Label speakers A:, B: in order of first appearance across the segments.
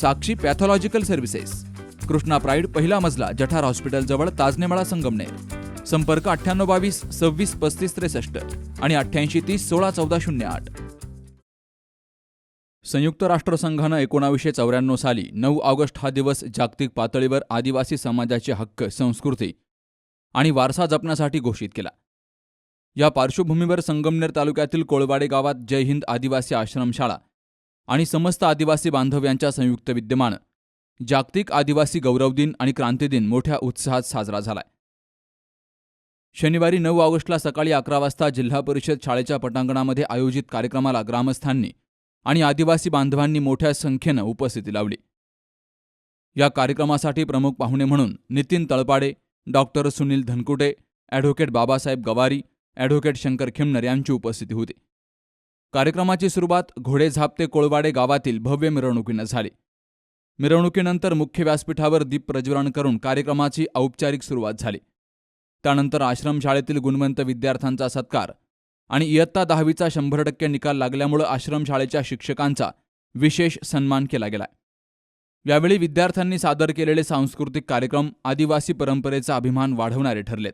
A: Sakshi pathological services. Krishna pride पहिला मजला जठार hospital जवळ ताजनेमाळा संगमनेर. संपर्क अठ्ठ्याण्णव बावीस सव्वीस पस्तीस त्रेसष्ट आणि अठ्ठ्याऐंशी तीस सोळा चौदा शून्य आठ. संयुक्त राष्ट्रसंघानं एकोणावीसशे चौऱ्याण्णव साली नऊ ऑगस्ट हा दिवस जागतिक पातळीवर आदिवासी समाजाचे हक्क संस्कृती आणि वारसा जपण्यासाठी घोषित केला. या पार्श्वभूमीवर संगमनेर तालुक्यातील कोळवाडे गावात जय हिंद आदिवासी आश्रमशाळा आणि समस्त आदिवासी बांधव यांच्या संयुक्त विद्यमान. जागतिक आदिवासी गौरव दिन आणि क्रांती दिन मोठ्या उत्साहात साजरा झालाय. शनिवारी नऊ ऑगस्टला सकाळी अकरा वाजता जिल्हा परिषद शाळेच्या पटांगणामध्ये आयोजित कार्यक्रमाला ग्रामस्थांनी आणि आदिवासी बांधवांनी मोठ्या संख्येनं उपस्थिती लावली. या कार्यक्रमासाठी प्रमुख पाहुणे म्हणून Nitin Talpade doctor Sunil Dhankute advocate Babasaheb Gawari advocate Shankar खिमनर यांची उपस्थिती होती. कार्यक्रमाची सुरुवात घोडे झापते कोळवाडे गावातील भव्य मिरवणुकीनं झाली. मिरवणुकीनंतर मुख्य व्यासपीठावर दीप प्रज्वलन करून कार्यक्रमाची औपचारिक सुरुवात झाली. त्यानंतर आश्रमशाळेतील गुणवंत विद्यार्थ्यांचा सत्कार आणि इयत्ता दहावीचा शंभर टक्के निकाल लागल्यामुळं आश्रमशाळेच्या शिक्षकांचा विशेष सन्मान केला गेला. यावेळी विद्यार्थ्यांनी सादर केलेले सांस्कृतिक कार्यक्रम आदिवासी परंपरेचा अभिमान वाढवणारे ठरलेत.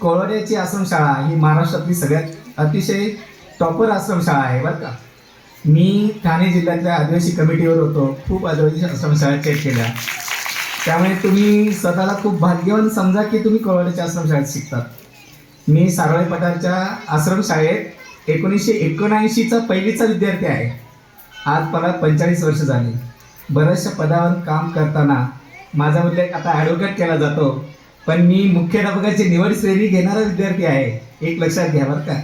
B: कोळवड्याची आश्रमशाळा ही महाराष्ट्रातली सगळ्यात अतिशय टॉपर आश्रमशाळा आहे बरं का? मी ठाणे जिल्ह्यातल्या आदिवासी कमिटीवर होतो खूप आदिवासी आश्रमशाळा चेक केल्या. त्यामुळे तुम्ही स्वतःला खूप भाग्यवान समजा की तुम्ही कोळवाडीच्या आश्रमशाळेत शिकतात मी सारोळे पठारच्या आश्रमशाळेत एकोणीसशे एकोणऐंशीचा पहिलीचा विद्यार्थी आहे. आज मला पंचेचाळीस वर्ष झाली. बऱ्याचशा पदावर काम करताना माझा उल्लेख आता ॲडव्होकेट केला जातो. पण मी मुख्याध्यापकाची निवड श्रेणी घेणारा विद्यार्थी आहे. एक लक्षात घ्या बरं का?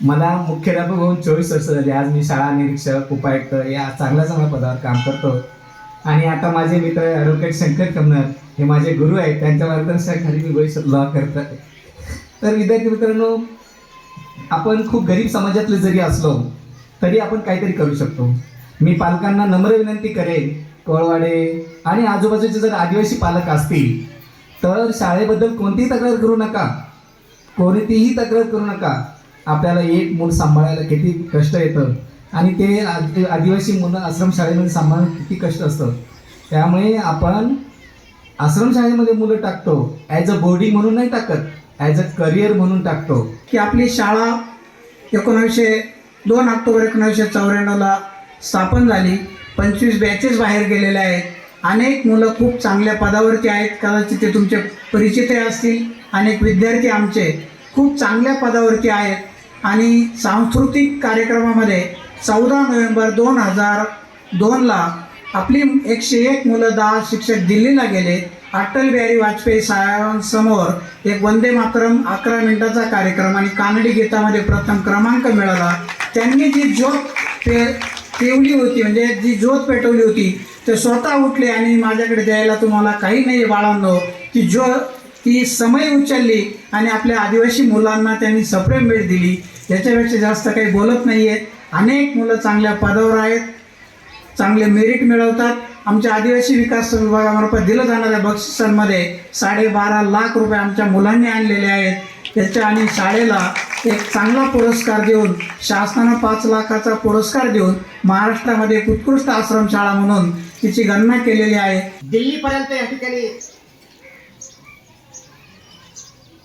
B: मला मुख्याध्यापक होऊन चोवीस वर्ष झाली. आज मी शाळा निरीक्षक उपायुक्त या चांगल्या चांगल्या पदावर काम करतो. आणि आता माझे मित्र ॲडव्होकेट शंकर कमनर हे माझे गुरु आहेत. त्यांच्या मार्गदर्शनाखाली मी भविष्यात लॉ करत आहे. तर विद्यार्थी मित्रांनो आपण खूप गरीब समाजातले जरी असलो तरी आपण काहीतरी करू शकतो. मी पालकांना नम्र विनंती करेन कोळवाडे आणि आजूबाजूचे जर आदिवासी पालक असतील तर शाळेबद्दल कोणतीही तक्रार करू नका. कोणतीही तक्रार करू नका. आपल्याला एक मूल सांभाळायला किती कष्ट येतं. आणि ते आदिवासी मुलं आश्रमशाळेमध्ये सांभाळणं किती कष्ट असतं. त्यामुळे आपण आश्रमशाळेमध्ये मुलं टाकतो. ॲज अ बॉडी म्हणून नाही टाकत ॲज अ करिअर म्हणून टाकतो.
C: की आपली शाळा एकोणावीसशे दोन ऑक्टोबर एकोणावीसशे चौऱ्याण्णवला स्थापन झाली. पंचवीस बॅचेस बाहेर गेलेल्या आहेत. अनेक मुलं खूप चांगल्या पदावरती आहेत. कदाचित ते तुमचे परिचितही असतील. अनेक विद्यार्थी आमचे खूप चांगल्या पदावरती आहेत. आणि सांस्कृतिक कार्यक्रमामध्ये चौदा नोव्हेंबर दोन हजार दोनला आपली एकशे एक मुलं दहा शिक्षक दिल्लीला गेले. अटल बिहारी वाजपेयी साहेबांसमोर एक वंदे मातरम अकरा मिनिटाचा कार्यक्रम आणि कानडी गीतामध्ये प्रथम क्रमांक मिळाला. त्यांनी जी ज्योत पे पेवली होती म्हणजे जी ज्योत पेटवली होती ते स्वतः उठले आणि माझ्याकडे द्यायला तुम्हाला काही नाही बाळांनो. ती ज्योत ती समय उचलली आणि आपल्या आदिवासी मुलांना त्यांनी सप्रेम भेट दिली. याच्यापेक्षा जास्त काही बोलत नाही आहेत अनेक मुलं चांगल्या पदावर आहेत. चांगले मेरिट मिळवतात. आमच्या आदिवासी विकास विभागामार्फत दिलं जाणाऱ्या बक्षिसांमध्ये साडेबारा लाख रुपये आमच्या मुलांनी आणलेले आहेत. त्याच्या आणि शाळेला एक चांगला पुरस्कार देऊन शासनानं पाच लाखाचा पुरस्कार देऊन महाराष्ट्रामध्ये एक उत्कृष्ट आश्रमशाळा म्हणून तिची गणना केलेली आहे.
D: दिल्लीपर्यंत या ठिकाणी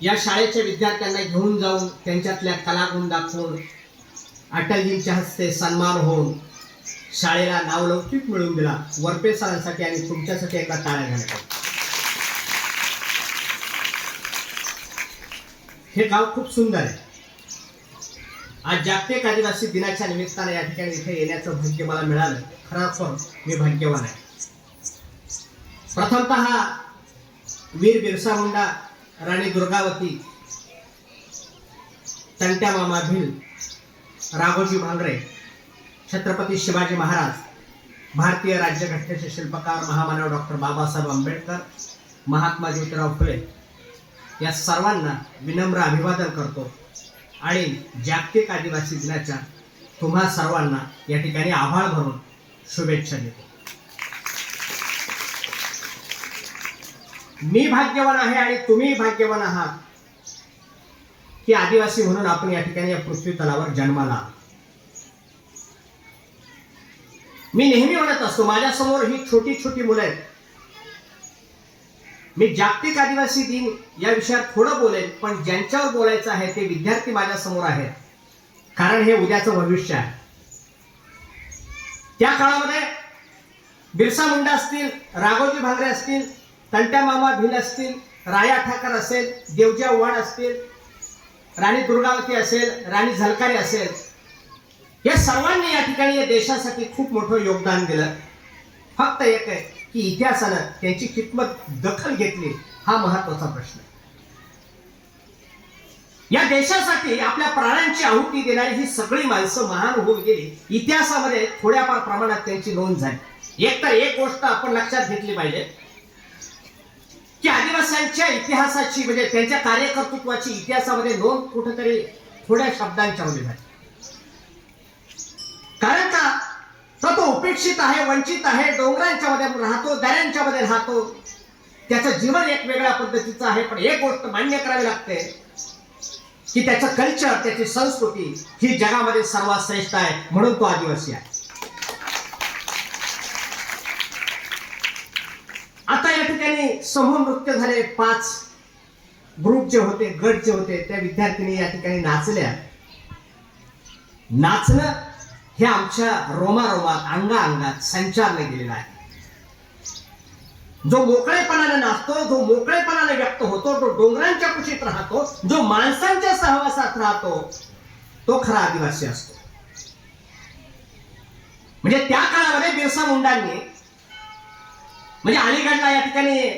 D: या शाळेच्या विद्यार्थ्यांना घेऊन जाऊन त्यांच्यातल्या कलागुण दाखवून अटलजींच्या हस्ते सन्मान होऊन शाळेला नावलौकिक मिळवून दिला. वरपे सरांसाठी आणि तुमच्यासाठी एकदा टाळ्या घालतो. हे गाव खूप सुंदर आहे. आज जागतिक आदिवासी दिनाच्या निमित्ताने या ठिकाणी इथे येण्याचं भाग्य मला मिळालं. खरं मी भाग्यवान आहे. प्रथमत वीर बिरसा मुंडा राणी दुर्गावती तंट्या मामा भिल राघोजी भांगरे छत्रपती शिवाजी महाराज भारतीय राज्यघटनेचे शिल्पकार महामानव डॉक्टर बाबासाहेब आंबेडकर महात्मा ज्योतिराव फुले या सर्वांना विनम्र अभिवादन करतो आणि जागतिक आदिवासी दिनाच्या तुम्हा सर्वांना या ठिकाणी आभाळ भरून शुभेच्छा देतो. मी भाग्यवान आहे आणि तुम्ही भाग्यवान आहात. की आदिवासी म्हणून आपण या ठिकाणी या पृथ्वी तलावर जन्माला मी नेहमी म्हणत असतो माझ्यासमोर ही छोटी छोटी मुलं आहेत. मी जागतिक आदिवासी दिन या विषयात थोडं बोलेन पण ज्यांच्यावर बोलायचं आहे ते विद्यार्थी माझ्यासमोर आहेत. कारण हे उद्याचं भविष्य आहे. त्या काळामध्ये बिरसा मुंडा असतील राघोजी भांगरे असतील कलट्या मामा भिल असतील राया ठाकर असेल देवजा वाड असतील राणी दुर्गावती असेल राणी झलकारी असेल या सर्वांनी या ठिकाणी या देशासाठी खूप मोठं योगदान दिलं. फक्त एक आहे की इतिहासानं त्यांची कितमत दखल घेतली हा महत्त्वाचा प्रश्न या देशासाठी आपल्या प्राण्यांची आहुती देणारी ही सगळी माणसं महान होऊन गेली. इतिहासामध्ये थोड्याफार प्रमाणात त्यांची नोंद झाली. एक तर एक गोष्ट आपण लक्षात घेतली पाहिजे की आदिवासींच्या इतिहासाची म्हणजे त्यांच्या कार्यकर्तृत्वाची इतिहासामध्ये नोंद कुठेतरी थोड्या शब्दांच्या मध्ये झाली. कारण का? तर तो उपेक्षित आहे वंचित आहे डोंगरांच्या मध्ये राहतो दऱ्यांच्या मध्ये राहतो. त्याचं जीवन एक वेगळ्या पद्धतीचं आहे पण एक गोष्ट मान्य करावी लागते की त्याचं कल्चर त्याची संस्कृती ही जगामध्ये सर्वात श्रेष्ठ आहे म्हणून तो आदिवासी आहे आता या ठिकाणी समूह नृत्य झाले पाच ग्रुप जे होते गट जे होते त्या विद्यार्थिनी या ठिकाणी नाचल्या. नाचणं हे आमच्या रोमारोमात अंगा अंगात संचारलं गेलेलं आहे. जो मोकळेपणाने नाचतो जो मोकळेपणाने व्यक्त होतो तो डोंगरांच्या कुशीत राहतो जो माणसांच्या सहवासात राहतो तो खरा आदिवासी असतो. म्हणजे त्या काळामध्ये बिरसा मुंडांनी म्हणजे अलीगडला या ठिकाणी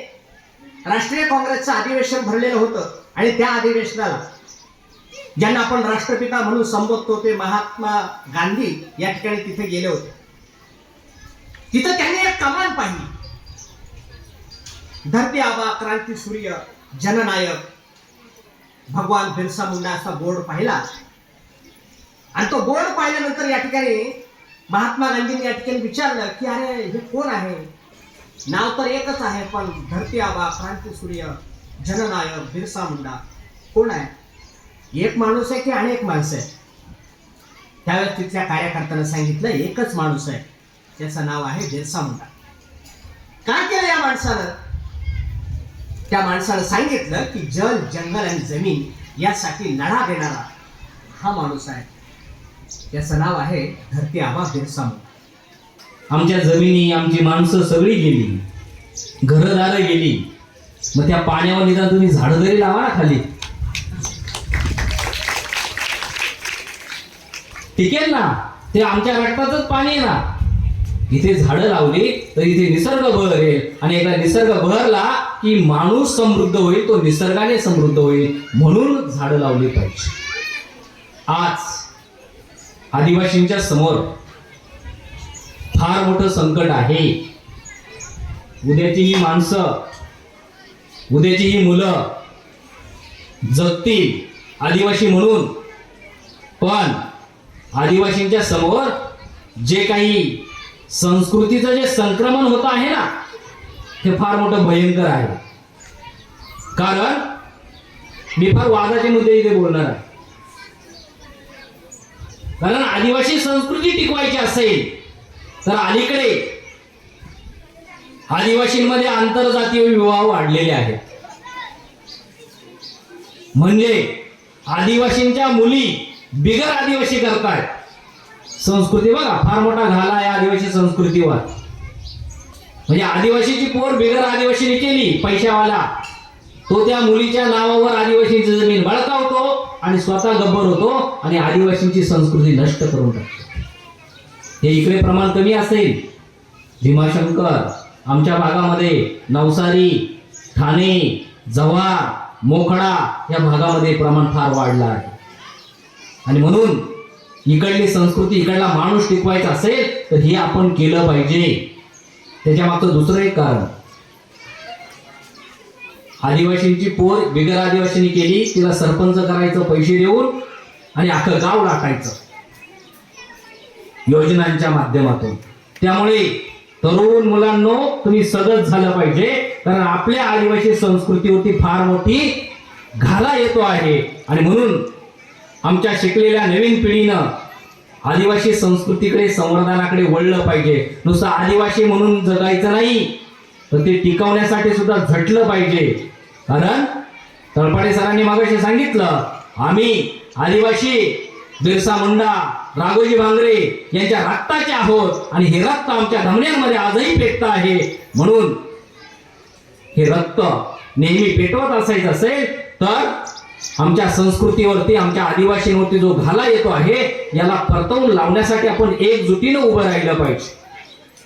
D: राष्ट्रीय काँग्रेसचं अधिवेशन भरलेलं होतं आणि त्या अधिवेशनाला ज्यांना आपण राष्ट्रपिता म्हणून संबोधतो ते महात्मा गांधी या ठिकाणी तिथे गेले होते. तिथं त्यांनी एक कमान पाहिली. धरती आबा क्रांती सूर्य जननायक भगवान बिरसा मुंडा असा बोर्ड पाहिला. आणि तो बोर्ड पाहिल्यानंतर या ठिकाणी महात्मा गांधींनी या ठिकाणी विचारलं की अरे हे कोण आहे? नाव तर एकच आहे पण धरती आबा क्रांती सूर्य जननायक बिरसा मुंडा. कोण आहे? एक माणूस आहे की अनेक माणसं आहे त्यावेळेस तिथल्या कार्यकर्त्यांना सांगितलं एकच माणूस आहे. त्याचं नाव आहे बिरसा मुंडा. काय केलं या माणसानं? त्या माणसानं सांगितलं की जल जंगल आणि जमीन यासाठी लढा देणारा हा माणूस आहे. त्याचं नाव आहे धरती आबा बिरसा मुंडा.
E: आमच्या जमिनी आमची माणसं सगळी गेली. घरदारं गेली. मग त्या पाण्यावर निदान तुम्ही झाडं तरी लावा ना खाली. टिकेल ना. ते आमच्या रक्तातच पाणी आहे ना. इथे झाडं लावली तर इथे निसर्ग बहरेल आणि एकदा निसर्ग बहरला की माणूस समृद्ध होईल तो निसर्गाने समृद्ध होईल. म्हणून झाडं लावली पाहिजे. आज आदिवासींच्या समोर फार मोठं संकट आहे. उद्याची ही माणसं उद्याची ही मुलं जगतील आदिवासी म्हणून. पण आदिवासींच्या समोर जे काही संस्कृतीचं जे संक्रमण होत आहे ना हे फार मोठं भयंकर आहे. कारण मी फार वादाचे मुद्दे इथे बोलणार आहे. कारण आदिवासी संस्कृती टिकवायची असेल तर अलीकडे आदिवासींमध्ये आंतरजातीय विवाह वाढलेले आहेत. म्हणजे आदिवासींच्या मुली बिगर आदिवासी करतायत. संस्कृती बघा फार मोठा घाला आहे आदिवासी संस्कृतीवर. म्हणजे आदिवासीची पोर बिगर आदिवासीने केली पैशावाला. तो त्या मुलीच्या नावावर आदिवासींची जमीन बळकावतो आणि स्वतः गब्बर होतो आणि आदिवासींची संस्कृती नष्ट करून टाकतो. हे इकडे प्रमाण कमी असेल. भीमाशंकर आमच्या भागामध्ये नवसारी ठाणे जव्हार मोखडा या भागामध्ये प्रमाण फार वाढलं आहे. आणि म्हणून इकडली संस्कृती इकडला माणूस टिकवायचा असेल तर हे आपण केलं पाहिजे. त्याच्या मागचं दुसरं एक कारण. आदिवासींची पोर बिगर आदिवासींनी केली तिला सरपंच करायचं पैसे देऊन आणि अख्खं गाव टाकायचं योजनांच्या माध्यमातून. त्यामुळे तरुण मुलांनो तुम्ही सजग झालं पाहिजे. कारण आपल्या आदिवासी संस्कृतीवरती फार मोठी घाला येतो आहे. आणि म्हणून आमच्या शिकलेल्या नवीन पिढीनं आदिवासी संस्कृतीकडे संवर्धनाकडे वळलं पाहिजे. नुसतं आदिवासी म्हणून जगायचं नाही तर ते टिकवण्यासाठी सुद्धा झटलं पाहिजे. कारण तळपाडे सरांनी मागाशी सांगितलं आम्ही आदिवासी बिरसा मुंडा राघोजी भांगरे यांच्या रक्ताचे आहोत आणि हे रक्त आमच्या धमन्यांमध्ये आजही पेटत आहे. म्हणून हे रक्त नेहमी पेटवत असायचं असेल तर आमच्या संस्कृतीवरती आमच्या आदिवासींवरती जो घाला येतो आहे याला परतवून लावण्यासाठी आपण एकजुटीनं उभं राहिलं पाहिजे.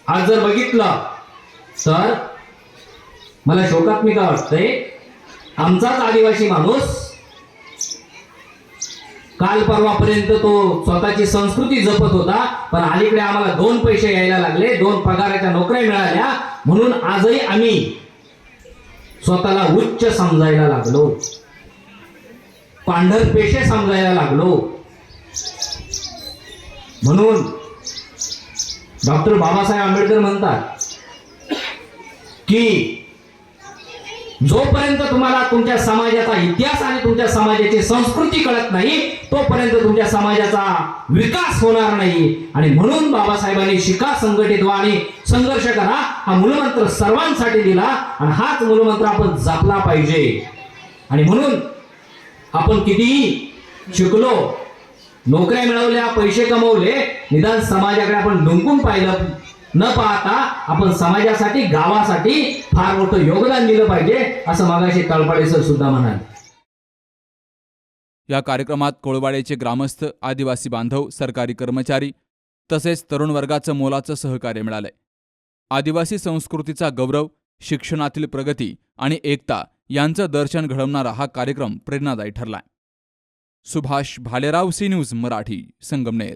E: आज जर बघितलं तर मला शोकात्मिका वाटतंय आमचाच आदिवासी माणूस काल परवापर्यंत तो स्वतःची संस्कृती जपत होता पण अलीकडे आम्हाला दोन पैसे यायला लागले दोन पगाराच्या नोकऱ्या मिळाल्या म्हणून आजही आम्ही स्वतःला उच्च समजायला लागलो. पांढर पेशे समजायला लागलो. म्हणून डॉक्टर बाबासाहेब आंबेडकर म्हणतात की जोपर्यंत तुम्हाला तुमच्या समाजाचा इतिहास आणि तुमच्या समाजाची संस्कृती कळत नाही तोपर्यंत तुमच्या समाजाचा विकास होणार नाही. आणि म्हणून बाबासाहेबांनी शिका संघटित व्हा आणि संघर्ष करा. हा मूलमंत्र सर्वांसाठी दिला आणि हाच मूलमंत्र आपण जपला पाहिजे. आणि म्हणून आपण कितीही शिकलो नोकऱ्या मिळवल्या पैसे कमवले निदान समाजाकडे आपण डुंकून पाहिलं. न पाहता आपण समाजासाठी गावासाठी फार मोठं योगदान दिलं पाहिजे असं मागाशी तळपाडे सर सुद्धा म्हणाले.
A: या कार्यक्रमात कोळवाड्याचे ग्रामस्थ आदिवासी बांधव सरकारी कर्मचारी तसेच तरुण वर्गाचं मोलाचं सहकार्य मिळालंय. आदिवासी संस्कृतीचा गौरव शिक्षणातील प्रगती आणि एकता यांचं दर्शन घडवणारा हा कार्यक्रम प्रेरणादायी ठरलाय. Subhash Bhalerao C news Marathi Sangamner.